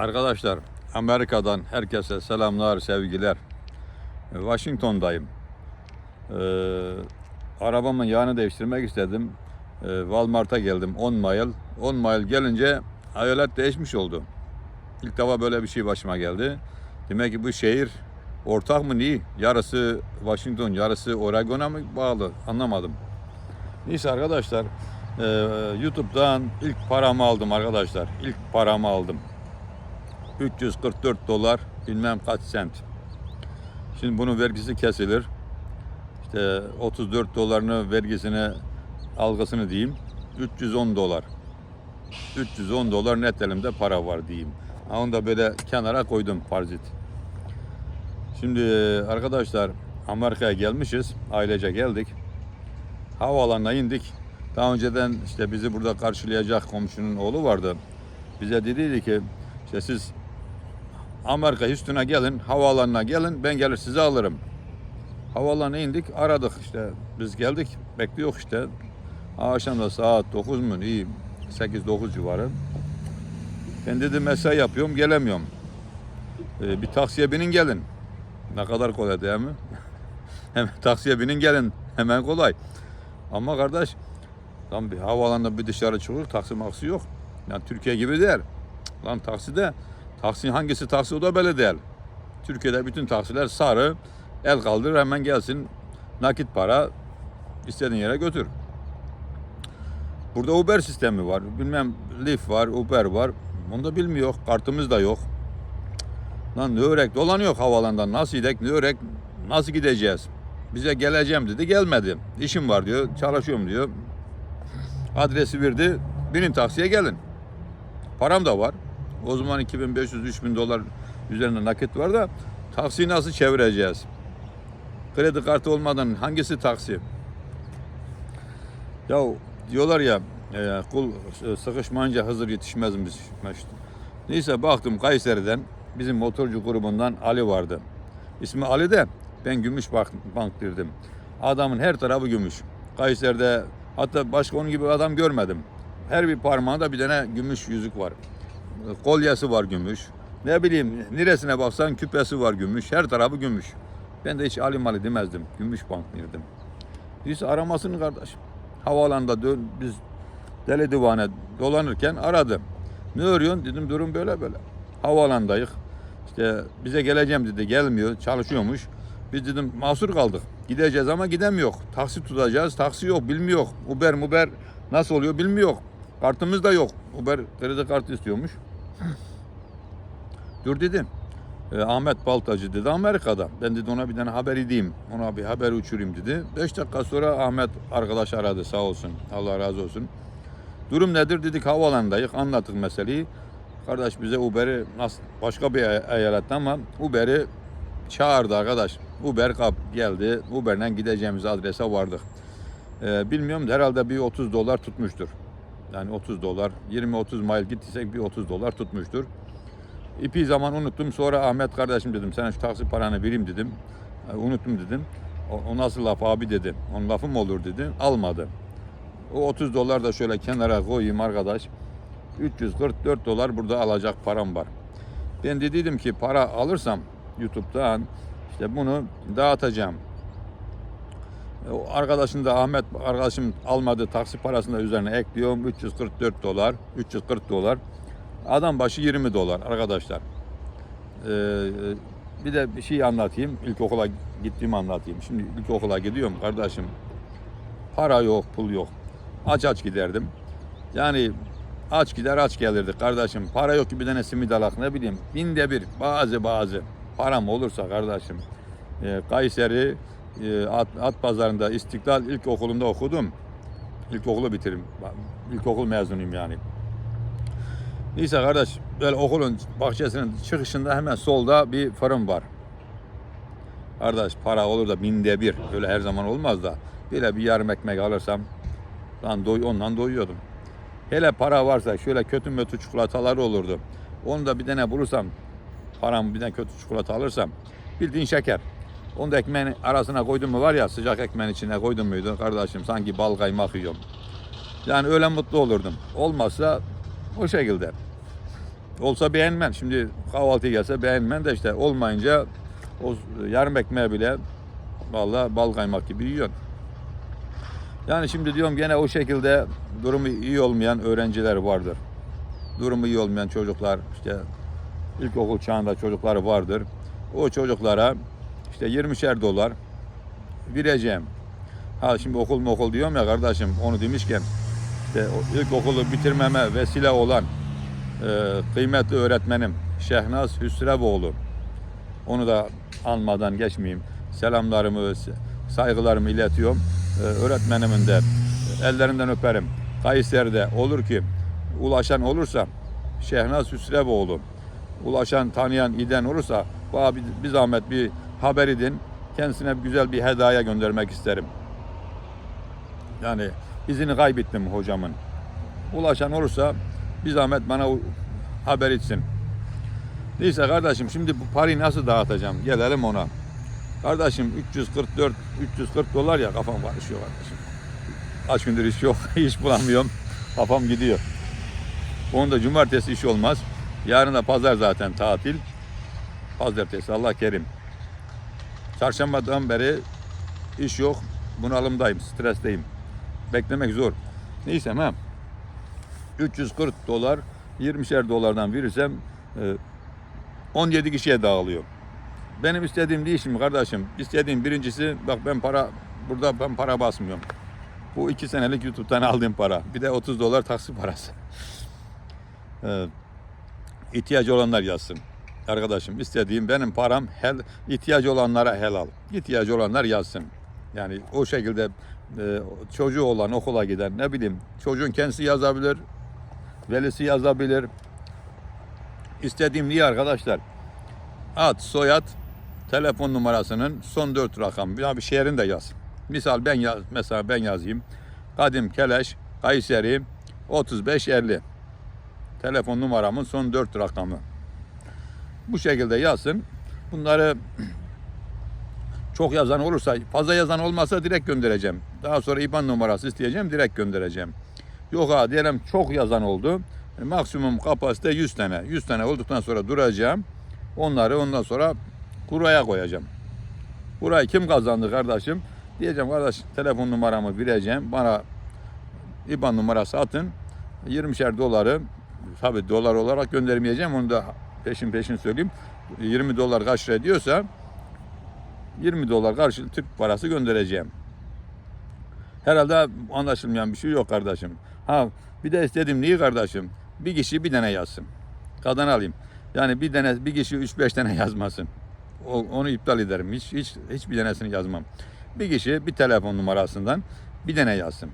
Arkadaşlar Amerika'dan herkese selamlar, sevgiler. E, Washington'dayım. Ee, arabamın yağını değiştirmek istedim. Ee, Walmart'a geldim 10 mile. 10 mile gelince eyalet değişmiş oldu. İlk defa böyle bir şey başıma geldi. Demek ki bu şehir ortak mı niye? Yarısı Washington, yarısı Oregon'a mı bağlı? Anlamadım. Neyse arkadaşlar, e, YouTube'dan ilk paramı aldım arkadaşlar. İlk paramı aldım. 344 dolar bilmem kaç sent. Şimdi bunun vergisi kesilir. İşte 34 dolarını vergisini algısını diyeyim. 310 dolar. 310 dolar net elimde para var diyeyim. Onu da böyle kenara koydum parzit. Şimdi arkadaşlar Amerika'ya gelmişiz. Ailece geldik. Havaalanına indik. Daha önceden işte bizi burada karşılayacak komşunun oğlu vardı. Bize dediydi ki işte siz Amerika Houston'a gelin, havaalanına gelin, ben gelir sizi alırım. Havaalanına indik, aradık işte. Biz geldik, bekliyor işte. Akşam da saat 9 mu? İyi, 8-9 civarı. Ben dedim mesai yapıyorum, gelemiyorum. Ee, bir taksiye binin gelin. Ne kadar kolay değil mi? Hemen taksiye binin gelin. Hemen kolay. Ama kardeş, lan bir havaalanında bir dışarı çıkıyor, taksi maksi yok. Yani Türkiye gibi değil. Lan takside Taksi hangisi taksi o da belli değil. Türkiye'de bütün taksiler sarı. El kaldır hemen gelsin. Nakit para istediğin yere götür. Burada Uber sistemi var. Bilmem Lyft var, Uber var. Onu da bilmiyor. Kartımız da yok. Lan ne örek dolanıyor havalandan. Nasıl gidek, ne örek, nasıl gideceğiz? Bize geleceğim dedi, gelmedi. İşim var diyor, çalışıyorum diyor. Adresi verdi, binin taksiye gelin. Param da var. O zaman 2500-3000 dolar üzerinde nakit var da taksiyi nasıl çevireceğiz? Kredi kartı olmadan hangisi taksi? Ya diyorlar ya e, kul sıkışmayınca Hızır yetişmezmiş. Neyse baktım Kayseri'den bizim motorcu grubundan Ali vardı. İsmi Ali de ben Gümüş Bank, bank girdim. Adamın her tarafı gümüş. Kayseri'de hatta başka onun gibi adam görmedim. Her bir parmağında bir tane gümüş yüzük var kolyesi var gümüş. Ne bileyim neresine baksan küpesi var gümüş. Her tarafı gümüş. Ben de hiç alim ali demezdim. Gümüş bank girdim. Biz aramasını kardeş. Havaalanında dön, biz deli divane dolanırken aradım. Ne arıyorsun? Dedim durum böyle böyle. Havaalandayız. İşte bize geleceğim dedi. Gelmiyor. Çalışıyormuş. Biz dedim mahsur kaldık. Gideceğiz ama gidemiyor. Taksi tutacağız. Taksi yok. Bilmiyor. Uber Uber nasıl oluyor bilmiyor. Kartımız da yok. Uber kredi kartı istiyormuş. Dur dedim. E, Ahmet Baltacı dedi Amerika'da. Ben dedi ona bir tane haber edeyim. Ona bir haber uçurayım dedi. Beş dakika sonra Ahmet arkadaş aradı sağ olsun. Allah razı olsun. Durum nedir dedik havalandayız. Anlattık meseleyi. Kardeş bize Uber'i nasıl başka bir ey- eyaletten ama Uber'i çağırdı arkadaş. Uber kap geldi. Uber'le gideceğimiz adrese vardık. E, bilmiyorum herhalde bir 30 dolar tutmuştur. Yani 30 dolar, 20-30 mile gittiysek bir 30 dolar tutmuştur. İpi zaman unuttum. Sonra Ahmet kardeşim dedim sana şu taksi paranı vereyim dedim. Unuttum dedim. O, o nasıl laf abi dedi. Onun lafı mı olur dedi. Almadı. O 30 dolar da şöyle kenara koyayım arkadaş. 344 dolar burada alacak param var. Ben de dedim ki para alırsam YouTube'dan işte bunu dağıtacağım. O arkadaşın da Ahmet arkadaşım almadığı taksi parasını da üzerine ekliyorum. 344 dolar, 340 dolar. Adam başı 20 dolar arkadaşlar. Ee, bir de bir şey anlatayım. İlkokula gittiğimi anlatayım. Şimdi ilkokula gidiyorum kardeşim. Para yok, pul yok. Aç aç giderdim. Yani aç gider aç gelirdik kardeşim. Para yok ki bir tane simit alak ne bileyim. Binde bir bazı bazı param olursa kardeşim. E, Kayseri e, at, at pazarında İstiklal İlkokulu'nda okudum. İlkokulu bitiririm. İlkokul mezunuyum yani. Neyse kardeş böyle okulun bahçesinin çıkışında hemen solda bir fırın var. Kardeş para olur da binde bir. Öyle her zaman olmaz da. Böyle bir yarım ekmek alırsam lan doy, ondan doyuyordum. Hele para varsa şöyle kötü mötü çikolatalar olurdu. Onu da bir tane bulursam param bir tane kötü çikolata alırsam bildiğin şeker. Onu da ekmeğin arasına koydum mu var ya sıcak ekmeğin içine koydum muydu kardeşim sanki bal kaymak yiyorum. Yani öyle mutlu olurdum. Olmazsa o şekilde. Olsa beğenmen. Şimdi kahvaltıya gelse beğenmen de işte olmayınca o yarım ekmeği bile vallahi bal kaymak gibi yiyorsun. Yani şimdi diyorum gene o şekilde durumu iyi olmayan öğrenciler vardır. Durumu iyi olmayan çocuklar işte ilkokul çağında çocukları vardır. O çocuklara işte 20'şer dolar vereceğim. Ha şimdi okul mu okul diyorum ya kardeşim onu demişken işte o ilkokulu bitirmeme vesile olan e, kıymetli öğretmenim Şehnaz Hüsrevoğlu. Onu da anmadan geçmeyeyim. Selamlarımı, saygılarımı iletiyorum. E, öğretmenimin de ellerinden öperim. Kayseri'de olur ki ulaşan olursa Şehnaz Hüsrevoğlu ulaşan, tanıyan, iden olursa bana bir, bir zahmet bir haber edin. Kendisine güzel bir hediye göndermek isterim. Yani izini kaybettim hocamın. Ulaşan olursa bir zahmet bana haber etsin. Neyse kardeşim şimdi bu parayı nasıl dağıtacağım? Gelelim ona. Kardeşim 344 340 dolar ya kafam karışıyor kardeşim. Kaç gündür iş yok. iş bulamıyorum. Kafam gidiyor. Onu da cumartesi iş olmaz. Yarın da pazar zaten tatil. Pazartesi Allah kerim. Çarşambadan beri iş yok. Bunalımdayım, stresteyim. Beklemek zor. Neyse ha. 340 dolar 20'şer dolardan verirsem e, 17 kişiye dağılıyor. Benim istediğim değil şimdi kardeşim. İstediğim birincisi bak ben para burada ben para basmıyorum. Bu iki senelik YouTube'dan aldığım para. Bir de 30 dolar taksi parası. Ee, ihtiyacı olanlar yazsın. Arkadaşım istediğim benim param hel, ihtiyacı olanlara helal. İhtiyacı olanlar yazsın. Yani o şekilde e, çocuğu olan okula giden ne bileyim çocuğun kendisi yazabilir, velisi yazabilir. İstediğim niye arkadaşlar? Ad, soyad, telefon numarasının son dört rakam. Bir bir şehrin de yaz. Misal ben yaz, mesela ben yazayım. Kadim Keleş, Kayseri 3550. Telefon numaramın son dört rakamı. Bu şekilde yazsın. Bunları çok yazan olursa, fazla yazan olmazsa direkt göndereceğim. Daha sonra IBAN numarası isteyeceğim, direkt göndereceğim. Yok ha diyelim çok yazan oldu. E, Maksimum kapasite 100 tane. 100 tane olduktan sonra duracağım. Onları ondan sonra kuraya koyacağım. Burayı kim kazandı kardeşim? Diyeceğim kardeş telefon numaramı vereceğim. Bana IBAN numarası atın. 20'şer doları tabi dolar olarak göndermeyeceğim. Onu da peşin peşin söyleyeyim. 20 dolar kaç lira ediyorsa 20 dolar karşı Türk parası göndereceğim. Herhalde anlaşılmayan bir şey yok kardeşim. Ha bir de istedim neyi kardeşim? Bir kişi bir tane yazsın. Kadın alayım. Yani bir tane bir kişi 3-5 tane yazmasın. O, onu iptal ederim. Hiç hiç hiçbir tanesini yazmam. Bir kişi bir telefon numarasından bir tane yazsın.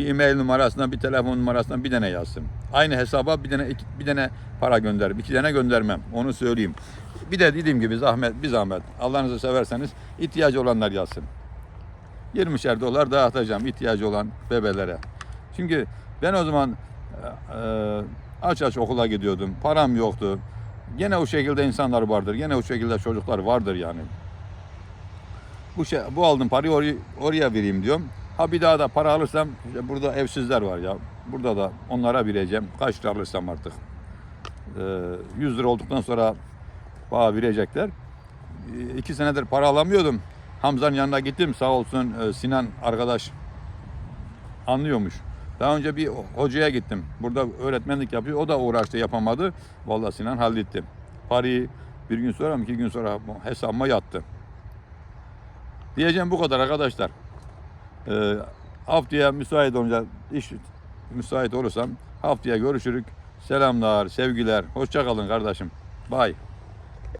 Bir e-mail numarasından bir telefon numarasından bir tane yazsın. Aynı hesaba bir tane iki, bir tane para gönderirim. iki tane göndermem. Onu söyleyeyim. Bir de dediğim gibi zahmet bir zahmet. Allah'ınızı severseniz ihtiyacı olanlar yazsın. 20'şer dolar dağıtacağım ihtiyacı olan bebelere. Çünkü ben o zaman e, e, aç aç okula gidiyordum. Param yoktu. Gene o şekilde insanlar vardır. Gene o şekilde çocuklar vardır yani. Bu şey, bu aldım parayı oraya, oraya vereyim diyorum. Ha bir daha da para alırsam işte burada evsizler var ya. Burada da onlara vereceğim. Kaç lira alırsam artık. Ee, 100 lira olduktan sonra bana verecekler. Ee, iki senedir para alamıyordum. Hamza'nın yanına gittim sağ olsun e, Sinan arkadaş anlıyormuş. Daha önce bir hocaya gittim. Burada öğretmenlik yapıyor. O da uğraştı yapamadı. Vallahi Sinan halletti. Parayı bir gün sonra mı iki gün sonra hesabıma yattı. Diyeceğim bu kadar arkadaşlar. Ee, haftaya müsait olunca iş müsait olursam haftaya görüşürük. Selamlar, sevgiler. Hoşça kalın kardeşim. Bye.